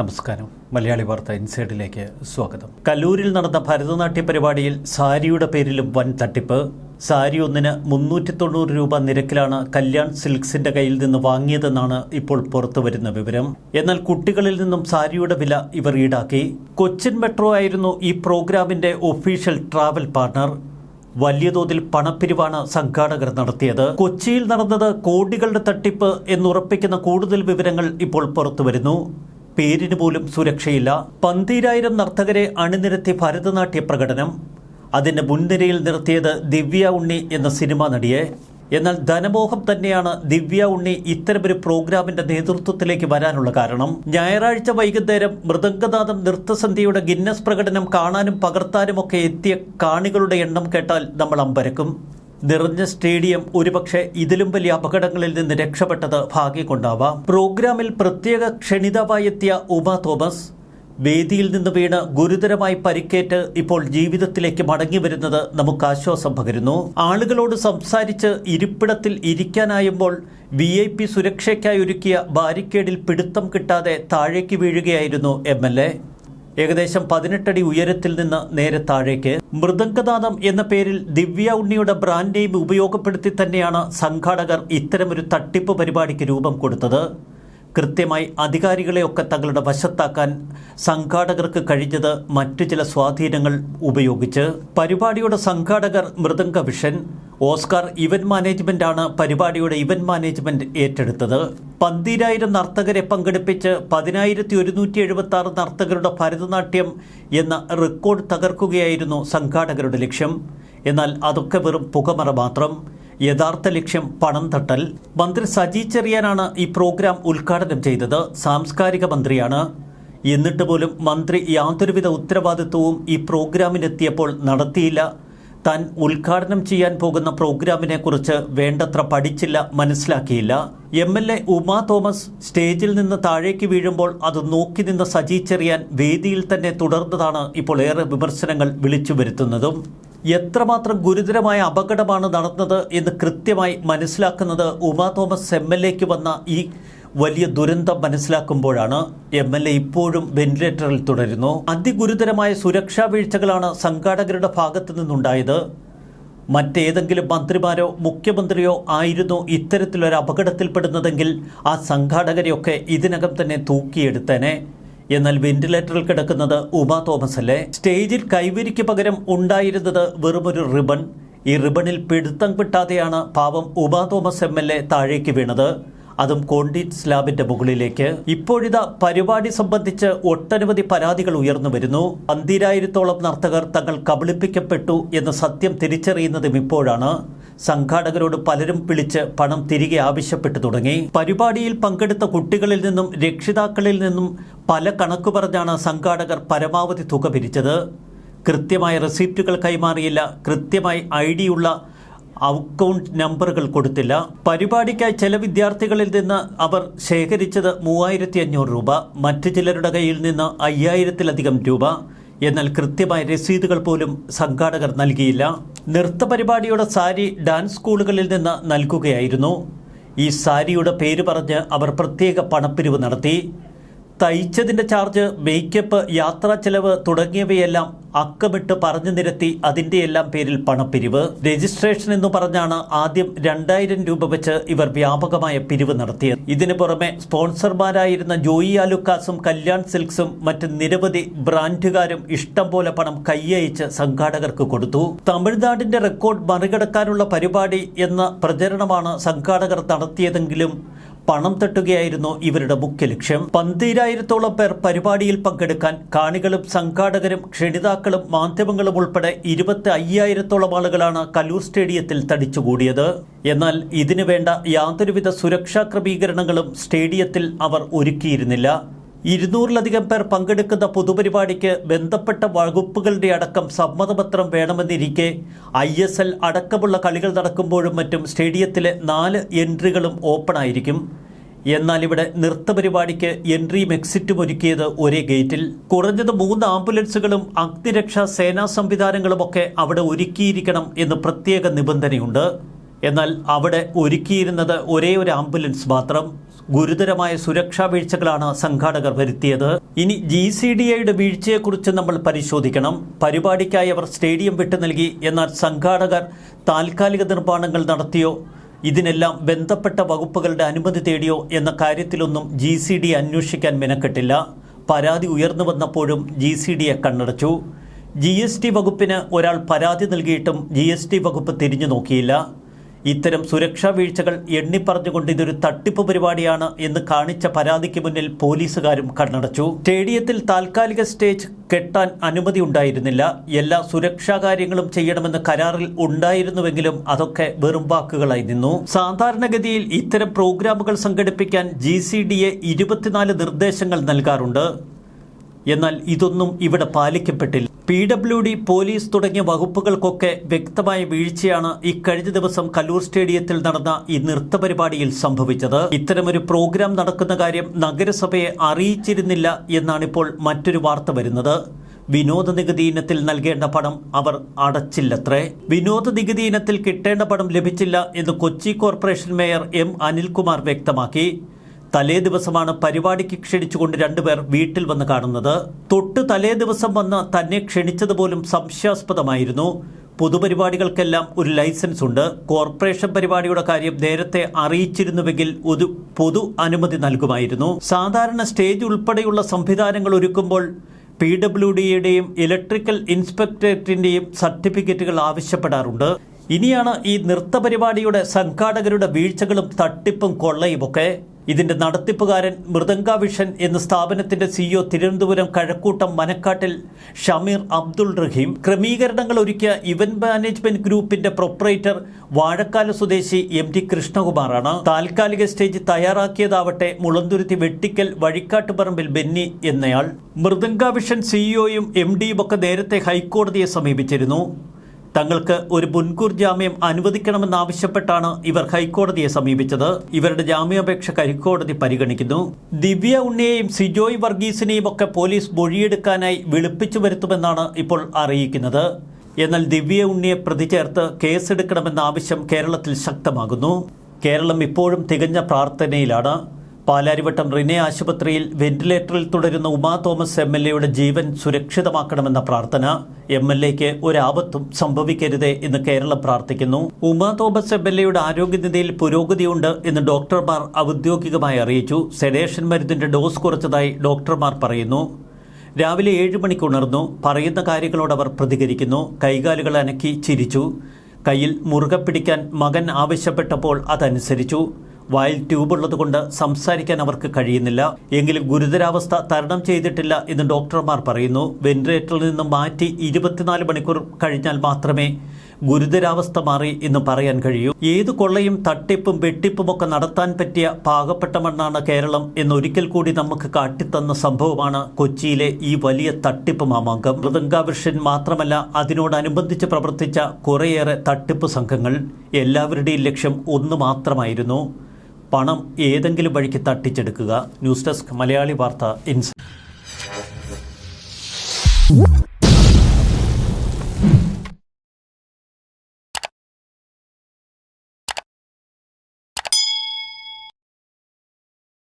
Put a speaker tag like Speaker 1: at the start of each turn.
Speaker 1: നമസ്കാരം. മലയാളി വാർത്ത ഇൻസൈഡിലേക്ക് സ്വാഗതം. കല്ലൂരിൽ നടന്ന ഭരതനാട്യ പരിപാടിയിൽ സാരിയുടെ പേരിലും വൻ തട്ടിപ്പ്. സാരി ഒന്നിന് മുന്നൂറ്റി തൊണ്ണൂറ് രൂപ നിരക്കിലാണ് കല്യാൺ സിൽക്സിന്റെ കയ്യിൽ നിന്ന് വാങ്ങിയതെന്നാണ് ഇപ്പോൾ പുറത്തുവരുന്ന വിവരം. എന്നാൽ കുട്ടികളിൽ നിന്നും സാരിയുടെ വില ഇവർ ഈടാക്കി. കൊച്ചിൻ മെട്രോ ആയിരുന്നു ഈ പ്രോഗ്രാമിന്റെ ഒഫീഷ്യൽ ട്രാവൽ പാർട്ണർ. വലിയ തോതിൽ പണപ്പിരിവാണ് സംഘാടകർ നടത്തിയത്. കൊച്ചിയിൽ നടന്നത് കോടികളുടെ തട്ടിപ്പ് എന്നുറപ്പിക്കുന്ന കൂടുതൽ വിവരങ്ങൾ ഇപ്പോൾ പുറത്തുവരുന്നു. പേരിന് പോലും സുരക്ഷയില്ല. പന്തീരായിരം നർത്തകരെ അണിനിരത്തി ഭരതനാട്യ പ്രകടനം. അതിന്റെ മുൻനിരയിൽ നിർത്തിയത് ദിവ്യ ഉണ്ണി എന്ന സിനിമാ നടിയെ. എന്നാൽ ധനമോഹം തന്നെയാണ് ദിവ്യ ഉണ്ണി ഇത്തരമൊരു പ്രോഗ്രാമിന്റെ നേതൃത്വത്തിലേക്ക് വരാനുള്ള കാരണം. ഞായറാഴ്ച വൈകുന്നേരം മൃദംഗനാഥം നൃത്തസന്ധ്യയുടെ ഗിന്നസ് പ്രകടനം കാണാനും പകർത്താനുമൊക്കെ എത്തിയ കാണികളുടെ എണ്ണം കേട്ടാൽ നമ്മൾ അമ്പരക്കും. നിറഞ്ഞ സ്റ്റേഡിയം ഒരുപക്ഷെ ഇതിലും വലിയ അപകടങ്ങളിൽ നിന്ന് രക്ഷപ്പെട്ടത് ഭാഗ്യം കൊണ്ടാവാം പ്രോഗ്രാമിൽ പ്രത്യേക ക്ഷണിതമായെത്തിയ ഉമ തോമസ് വേദിയിൽ നിന്ന് വീണ് ഗുരുതരമായി പരിക്കേറ്റ് ഇപ്പോൾ ജീവിതത്തിലേക്ക് മടങ്ങി വരുന്നത് നമുക്ക് ആശ്വാസം പകരുന്നു. ആളുകളോട് സംസാരിച്ച് ഇരിപ്പിടത്തിൽ ഇരിക്കാനായുമ്പോൾ വി ഐ പി സുരക്ഷയ്ക്കായി ഒരുക്കിയ ബാരിക്കേഡിൽ പിടുത്തം കിട്ടാതെ താഴേക്ക് വീഴുകയായിരുന്നു എം എൽ എ. ഏകദേശം പതിനെട്ടടി ഉയരത്തിൽ നിന്ന് നേരെ താഴേക്ക്. മൃദംഗനാഥം എന്ന പേരിൽ ദിവ്യ ഉണ്ണിയുടെ ബ്രാൻഡ് നെയിം ഉപയോഗപ്പെടുത്തി തന്നെയാണ് സംഘാടകർ ഇത്തരമൊരു തട്ടിപ്പ് പരിപാടിക്ക് രൂപം കൊടുത്തത്. കൃത്യമായി അധികാരികളെയൊക്കെ തങ്ങളുടെ വശത്താക്കാൻ സംഘാടകർക്ക് കഴിഞ്ഞത് മറ്റു ചില സ്വാധീനങ്ങൾ ഉപയോഗിച്ച്. പരിപാടിയുടെ സംഘാടകർ മൃദംഗ വിഷൻ ഓസ്കാർ ഇവന്റ് ആണ് പരിപാടിയുടെ ഇവന്റ് മാനേജ്മെന്റ് ഏറ്റെടുത്തത്. പന്തിരായിരം നർത്തകരെ പങ്കെടുപ്പിച്ച് പതിനായിരത്തി ഒരുന്നൂറ്റി എഴുപത്തി ആറ് നർത്തകരുടെ ഭരതനാട്യം എന്ന റെക്കോർഡ് തകർക്കുകയായിരുന്നു സംഘാടകരുടെ ലക്ഷ്യം. എന്നാൽ അതൊക്കെ വെറും പുകമറ മാത്രം. യഥാർത്ഥ ലക്ഷ്യം പണം തട്ടൽ. മന്ത്രി സജി ചെറിയാനാണ് ഈ പ്രോഗ്രാം ഉദ്ഘാടനം ചെയ്തത്. സാംസ്കാരിക മന്ത്രിയാണ്. എന്നിട്ട് പോലും മന്ത്രി യാതൊരുവിധ ഉത്തരവാദിത്വവും ഈ പ്രോഗ്രാമിനെത്തിയപ്പോൾ നടത്തിയില്ല. താൻ ഉദ്ഘാടനം ചെയ്യാൻ പോകുന്ന പ്രോഗ്രാമിനെക്കുറിച്ച് വേണ്ടത്ര പഠിച്ചില്ല മനസ്സിലാക്കിയില്ല. M L A Uma Thomas സ്റ്റേജിൽ നിന്ന് താഴേക്ക് വീഴുമ്പോൾ അത് നോക്കി നിന്ന സജി ചെറിയാൻ വേദിയിൽ തന്നെ തുടർന്നതാണ് ഇപ്പോൾ ഏറെ വിമർശനങ്ങൾ വിളിച്ചു വരുത്തുന്നതും. എത്രമാത്രം ഗുരുതരമായ അപകടമാണ് നടന്നത് എന്ന് കൃത്യമായി മനസ്സിലാക്കുന്നത് ഉമാ തോമസ് എം എൽ എക്ക് വന്ന ഈ വലിയ ദുരന്തം മനസ്സിലാക്കുമ്പോഴാണ് എം എൽ എ ഇപ്പോഴും വെന്റിലേറ്ററിൽ തുടരുന്നു. അതിഗുരുതരമായ സുരക്ഷാ വീഴ്ചകളാണ് സംഘാടകരുടെ ഭാഗത്തു നിന്നുണ്ടായത്. മറ്റേതെങ്കിലും മന്ത്രിമാരോ മുഖ്യമന്ത്രിയോ ആയിരുന്നു ഇത്തരത്തിലൊരു അപകടത്തിൽപ്പെടുന്നതെങ്കിൽ ആ സംഘാടകരെയൊക്കെ ഇതിനകം തന്നെ തൂക്കിയെടുത്തേനെ. എന്നാൽ വെന്റിലേറ്ററിൽ കിടക്കുന്നത് ഉമ തോമസ് അല്ലേ സ്റ്റേജിൽ കൈവരിക്ക് പകരം ഉണ്ടായിരുന്നത് വെറുമൊരു റിബൺ. ഈ റിബണിൽ പിടുത്തം കിട്ടാതെയാണ് പാവം Uma Thomas M L A താഴേക്ക് വീണത്. അതും കോണ്ടീറ്റ് സ്ലാബിന്റെ മുകളിലേക്ക്. ഇപ്പോഴിതാ പരിപാടി സംബന്ധിച്ച് ഒട്ടനവധി പരാതികൾ ഉയർന്നു വരുന്നു. പന്തിരായിരത്തോളം നർത്തകർ തങ്ങൾ കബളിപ്പിക്കപ്പെട്ടു എന്ന സത്യം തിരിച്ചറിയുന്നതും ഇപ്പോഴാണ്. സംഘാടകരോട് പലരും വിളിച്ച് പണം തിരികെ ആവശ്യപ്പെട്ടു തുടങ്ങി. പരിപാടിയിൽ പങ്കെടുത്ത കുട്ടികളിൽ നിന്നും രക്ഷിതാക്കളിൽ നിന്നും പല കണക്കു പറഞ്ഞാണ് സംഘാടകർ പരമാവധി തുക പിരിച്ചത്. കൃത്യമായ റെസിപ്റ്റുകൾ കൈമാറിയില്ല. കൃത്യമായി ഐ ഡിയുള്ള അക്കൗണ്ട് നമ്പറുകൾ കൊടുത്തില്ല. പരിപാടിക്കായി ചില വിദ്യാർത്ഥികളിൽ നിന്ന് അവർ ശേഖരിച്ചത് മൂവായിരത്തി അഞ്ഞൂറ് രൂപ. മറ്റു ചിലരുടെ കയ്യിൽ നിന്ന് അയ്യായിരത്തിലധികം രൂപ. എന്നാൽ കൃത്യമായ രസീതുകൾ പോലും സംഘാടകർ നൽകിയില്ല. നൃത്ത പരിപാടിയുടെ സാരി ഡാൻസ് സ്കൂളുകളിൽ നിന്ന് നൽകുകയായിരുന്നു. ഈ സാരിയുടെ പേര് പറഞ്ഞ് അവർ പ്രത്യേക പണപ്പിരിവ് നടത്തി. തയ്ച്ചതിന്റെ ചാർജ് മേക്കപ്പ് യാത്രാ ചെലവ് തുടങ്ങിയവയെല്ലാം അക്കമിട്ട് പറഞ്ഞു നിരത്തി അതിന്റെയെല്ലാം പേരിൽ പണപ്പിരിവ്. രജിസ്ട്രേഷൻ എന്ന് പറഞ്ഞാണ് ആദ്യം രണ്ടായിരം രൂപ വെച്ച് ഇവർ വ്യാപകമായ പിരിവ് നടത്തിയത്. ഇതിനു പുറമെ സ്പോൺസർമാരായിരുന്ന ജോയി ആലുക്കാസും കല്യാൺ സിൽക്സും മറ്റ് നിരവധി ബ്രാൻഡുകാരും ഇഷ്ടം പോലെ പണം കൈയയച്ച് സംഘാടകർക്ക് കൊടുത്തു. തമിഴ്നാടിന്റെ റെക്കോർഡ് മറികടക്കാനുള്ള പരിപാടി എന്ന പ്രചരണമാണ് സംഘാടകർ നടത്തിയതെങ്കിലും പണം തട്ടുകയായിരുന്നു ഇവരുടെ മുഖ്യ ലക്ഷ്യം. പന്തീരായിരത്തോളം പേർ പരിപാടിയിൽ പങ്കെടുക്കാൻ കാണികളും സംഘാടകരും ക്ഷണിതാക്കളും മാധ്യമങ്ങളും ഉൾപ്പെടെ ഇരുപത്തി അയ്യായിരത്തോളം ആളുകളാണ് കലൂർ സ്റ്റേഡിയത്തിൽ തടിച്ചുകൂടിയത്. എന്നാൽ ഇതിനു വേണ്ട യാതൊരുവിധ സുരക്ഷാ ക്രമീകരണങ്ങളും സ്റ്റേഡിയത്തിൽ അവർ ഒരുക്കിയിരുന്നില്ല. ഇരുന്നൂറിലധികം പേർ പങ്കെടുക്കുന്ന പൊതുപരിപാടിക്ക് ബന്ധപ്പെട്ട വകുപ്പുകളുടെ അടക്കം സമ്മതപത്രം വേണമെന്നിരിക്കെ ഐ എസ് എൽ അടക്കമുള്ള കളികൾ നടക്കുമ്പോഴും മറ്റും സ്റ്റേഡിയത്തിലെ നാല് എൻട്രികളും ഓപ്പൺ ആയിരിക്കും എന്നാൽ ഇവിടെ നൃത്തപരിപാടിക്ക് എൻട്രിയും എക്സിറ്റും ഒരുക്കിയത് ഒരേ ഗേറ്റിൽ. കുറഞ്ഞത് മൂന്ന് ആംബുലൻസുകളും അഗ്നിരക്ഷാ സേനാ സംവിധാനങ്ങളുമൊക്കെ അവിടെ ഒരുക്കിയിരിക്കണം എന്ന് പ്രത്യേക നിബന്ധനയുണ്ട്. എന്നാൽ അവിടെ ഒരുക്കിയിരുന്നത് ഒരേ ഒരു ആംബുലൻസ് മാത്രം ഗുരുതരമായ സുരക്ഷാ വീഴ്ചകളാണ് സംഘാടകർ വരുത്തിയത്. ഇനി ജി സി ഡി ഐയുടെ വീഴ്ചയെക്കുറിച്ച് നമ്മൾ പരിശോധിക്കണം. പരിപാടിക്കായി അവർ സ്റ്റേഡിയം വിട്ടു നൽകി. എന്നാൽ സംഘാടകർ താൽക്കാലിക നിർമ്മാണങ്ങൾ നടത്തിയോ ഇതിനെല്ലാം ബന്ധപ്പെട്ട വകുപ്പുകളുടെ അനുമതി തേടിയോ എന്ന കാര്യത്തിലൊന്നും ജി സി ഡി അന്വേഷിക്കാൻ മെനക്കെട്ടില്ല. പരാതി ഉയർന്നു വന്നപ്പോഴും ജി സി ഡിയെ കണ്ണടച്ചു. ജി എസ് ടി വകുപ്പിന് ഒരാൾ പരാതി നൽകിയിട്ടും ജി എസ് ടി വകുപ്പ് തിരിഞ്ഞു നോക്കിയില്ല. ഇത്തരം സുരക്ഷാ വീഴ്ചകൾ എണ്ണിപ്പറഞ്ഞുകൊണ്ട് ഇതൊരു തട്ടിപ്പ് പരിപാടിയാണ് എന്ന് കാണിച്ച പരാതിക്ക് മുന്നിൽ പോലീസുകാരും കണ്ണടച്ചു. സ്റ്റേഡിയത്തിൽ താൽക്കാലിക സ്റ്റേജ് കെട്ടാൻ അനുമതി ഉണ്ടായിരുന്നില്ല. എല്ലാ സുരക്ഷാ കാര്യങ്ങളും ചെയ്യണമെന്ന് കരാറിൽ ഉണ്ടായിരുന്നുവെങ്കിലും അതൊക്കെ വെറും വാക്കുകളായി നിന്നു. സാധാരണഗതിയിൽ ഇത്തരം പ്രോഗ്രാമുകൾ സംഘടിപ്പിക്കാൻ ജി സി ഡി എ ഇരുപത്തിനാല് നിർദ്ദേശങ്ങൾ നൽകാറുണ്ട്. എന്നാൽ ഇതൊന്നും ഇവിടെ പാലിക്കപ്പെട്ടില്ല. പി ഡബ്ല്യു ഡി പോലീസ് തുടങ്ങിയ വകുപ്പുകൾക്കൊക്കെ വ്യക്തമായ വീഴ്ചയാണ് ഇക്കഴിഞ്ഞ ദിവസം കല്ലൂർ സ്റ്റേഡിയത്തിൽ നടന്ന ഈ നൃത്ത പരിപാടിയിൽ സംഭവിച്ചത്. ഇത്തരമൊരു പ്രോഗ്രാം നടക്കുന്ന കാര്യം നഗരസഭയെ അറിയിച്ചിരുന്നില്ല എന്നാണിപ്പോൾ മറ്റൊരു വാർത്ത വരുന്നത്. വിനോദ നികുതി ഇനത്തിൽ നൽകേണ്ട പണം അവർ അടച്ചില്ലത്രേ. വിനോദ നികുതി ഇനത്തിൽ കിട്ടേണ്ട പണം ലഭിച്ചില്ല എന്ന് Kochi corporation mayor M Anilkumar വ്യക്തമാക്കി. തലേ ദിവസമാണ് പരിപാടിക്ക് ക്ഷണിച്ചുകൊണ്ട് രണ്ടുപേർ വീട്ടിൽ വന്ന് കാണുന്നത്. തൊട്ട് തലേ ദിവസം വന്ന് തന്നെ ക്ഷണിച്ചത് പോലും സംശയാസ്പദമായിരുന്നു. പൊതുപരിപാടികൾക്കെല്ലാം ഒരു ലൈസൻസ് ഉണ്ട്. കോർപ്പറേഷൻ പരിപാടിയുടെ കാര്യം നേരത്തെ അറിയിച്ചിരുന്നുവെങ്കിൽ ഒരു പൊതു അനുമതി നൽകുമായിരുന്നു. സാധാരണ സ്റ്റേജ് ഉൾപ്പെടെയുള്ള സംവിധാനങ്ങൾ ഒരുക്കുമ്പോൾ പി ഡബ്ല്യു ഡിയുടെയും ഇലക്ട്രിക്കൽ ഇൻസ്പെക്ടറേറ്റിന്റെയും സർട്ടിഫിക്കറ്റുകൾ ആവശ്യപ്പെടാറുണ്ട്. ഇനിയാണ് ഈ നൃത്ത പരിപാടിയുടെ സംഘാടകരുടെ വീഴ്ചകളും തട്ടിപ്പും കൊള്ളയുമൊക്കെ. ഇതിന്റെ നടത്തിപ്പുകാരൻ മൃദംഗ വിഷൻ എന്ന സ്ഥാപനത്തിന്റെ സിഇഒ തിരുവനന്തപുരം കഴക്കൂട്ടം മനക്കാട്ടിൽ ഷമീർ അബ്ദുൾ റഹീം. ക്രമീകരണങ്ങൾ ഒരുക്കിയ ഇവന്റ് മാനേജ്മെന്റ് ഗ്രൂപ്പിന്റെ പ്രൊപ്പറേറ്റർ വാഴക്കാല സ്വദേശി എം ടി കൃഷ്ണകുമാറാണ്. താൽക്കാലിക സ്റ്റേജ് തയ്യാറാക്കിയതാവട്ടെ മുളന്തുരുത്തി വെട്ടിക്കൽ വഴിക്കാട്ടുപറമ്പിൽ ബെന്നി എന്നയാൾ. മൃദംഗ വിഷൻ സിഇഒയും എം ഡിയും ഒക്കെ നേരത്തെ ഹൈക്കോടതിയെ സമീപിച്ചിരുന്നു. തങ്ങൾക്ക് ഒരു മുൻകൂർ ജാമ്യം അനുവദിക്കണമെന്നാവശ്യപ്പെട്ടാണ് ഇവർ ഹൈക്കോടതിയെ സമീപിച്ചത്. ഇവരുടെ ജാമ്യാപേക്ഷ ഹൈക്കോടതി പരിഗണിക്കുന്നു. ദിവ്യ ഉണ്ണിയെയും സിജോയ് വർഗീസിനെയും ഒക്കെ പോലീസ് മൊഴിയെടുക്കാനായി വിളിപ്പിച്ചു വരുത്തുമെന്നാണ് ഇപ്പോൾ അറിയിക്കുന്നത്. എന്നാൽ ദിവ്യ ഉണ്ണിയെ പ്രതി ചേർത്ത് കേസെടുക്കണമെന്ന ആവശ്യം കേരളത്തിൽ ശക്തമാകുന്നു. കേരളം ഇപ്പോഴും തികഞ്ഞ പ്രാർത്ഥനയിലാണ്. പാലാരിവട്ടം റിനെ ആശുപത്രിയിൽ വെന്റിലേറ്ററിൽ തുടരുന്ന ഉമാ തോമസ് എം എൽ എയുടെ ജീവൻ സുരക്ഷിതമാക്കണമെന്ന പ്രാർത്ഥന എം എൽ എക്ക് ഒരാപത്തും സംഭവിക്കരുതേ എന്ന് കേരളം പ്രാർത്ഥിക്കുന്നു. ഉമാ തോമസ് എം എൽ എയുടെ ആരോഗ്യനിലയിൽ പുരോഗതിയുണ്ട് എന്ന് ഡോക്ടർമാർ ഔദ്യോഗികമായി അറിയിച്ചു. സെഡേഷൻ മരുന്നിന്റെ ഡോസ് കുറച്ചതായി ഡോക്ടർമാർ പറയുന്നു. രാവിലെ ഏഴ് മണിക്ക് ഉണർന്നു. പറയുന്ന കാര്യങ്ങളോട് അവർ പ്രതികരിക്കുന്നു. കൈകാലുകൾ അനക്കി ചിരിച്ചു. കയ്യിൽ മുറുകെ പിടിക്കാൻ മകൻ ആവശ്യപ്പെട്ടപ്പോൾ അതനുസരിച്ചു. വായിൽ ട്യൂബുള്ളതുകൊണ്ട് സംസാരിക്കാൻ അവർക്ക് കഴിയുന്നില്ല. എങ്കിലും ഗുരുതരാവസ്ഥ തരണം ചെയ്തിട്ടില്ല എന്ന് ഡോക്ടർമാർ പറയുന്നു. വെന്റിലേറ്ററിൽ നിന്ന് മാറ്റി ഇരുപത്തിനാല് മണിക്കൂർ കഴിഞ്ഞാൽ മാത്രമേ ഗുരുതരാവസ്ഥ മാറി എന്ന് പറയാൻ കഴിയൂ. ഏത് കൊള്ളയും തട്ടിപ്പും വെട്ടിപ്പും ഒക്കെ നടത്താൻ പറ്റിയ പാകപ്പെട്ട മണ്ണാണ് കേരളം എന്നൊരിക്കൽ കൂടി നമുക്ക് കാട്ടിത്തന്ന സംഭവമാണ് കൊച്ചിയിലെ ഈ വലിയ തട്ടിപ്പ് മാമാങ്കം. മൃദംഗാവൃഷ്യൻ മാത്രമല്ല അതിനോടനുബന്ധിച്ച് പ്രവർത്തിച്ച കുറേയേറെ തട്ടിപ്പ് സംഘങ്ങൾ എല്ലാവരുടെയും ലക്ഷ്യം ഒന്ന് മാത്രമായിരുന്നു. പണം ഏതെങ്കിലും വഴിക്ക് തട്ടിച്ചെടുക്കുക. ന്യൂസ് ഡെസ്ക് മലയാളി വാർത്ത ഇൻസ്